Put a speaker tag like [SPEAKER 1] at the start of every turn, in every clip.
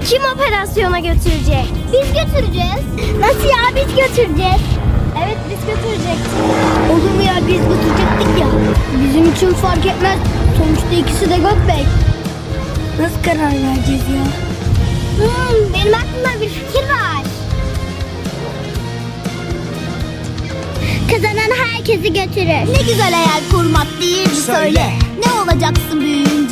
[SPEAKER 1] kim operasyona götürecek? Biz götüreceğiz. Nasıl ya biz götüreceğiz? Evet biz götürecektik. Olur mu ya biz götürecektik ya. Bizim için fark etmez. Sonuçta ikisi de Gökbek. Nasıl karar vereceğiz ya? Hmm, benim aklımda bir fikir var. Kazanan herkesi götürür.
[SPEAKER 2] Ne güzel hayal kurmak değil mi söyle. Ne olacaksın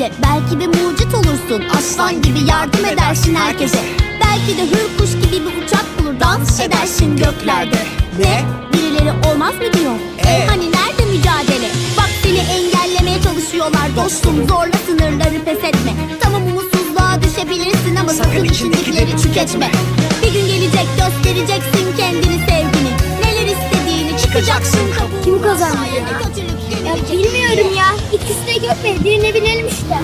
[SPEAKER 2] büyüyünce? Belki bir mucit olursun. Aslan gibi yardım edersin herkese. Belki de hür kuş gibi bir uçak bulur. Dans edersin göklerde. Ne? Birileri olmaz mı diyor?
[SPEAKER 3] Ee?
[SPEAKER 2] Hani nerede mücadele? Bak seni engellemeye çalışıyorlar dostum. Zorla sınırları pes etme. Tamam umutsuzluğa düşebilirsin ama sakın,
[SPEAKER 3] Sakın
[SPEAKER 2] içindekileri tüketme. Bir gün gelecek göstereceksin kendini sevgini. Neler istediğini çıkacaksın.
[SPEAKER 1] Kazandı ya? bilmiyorum ya. İkisi de Gökbek. Birine binelim işte.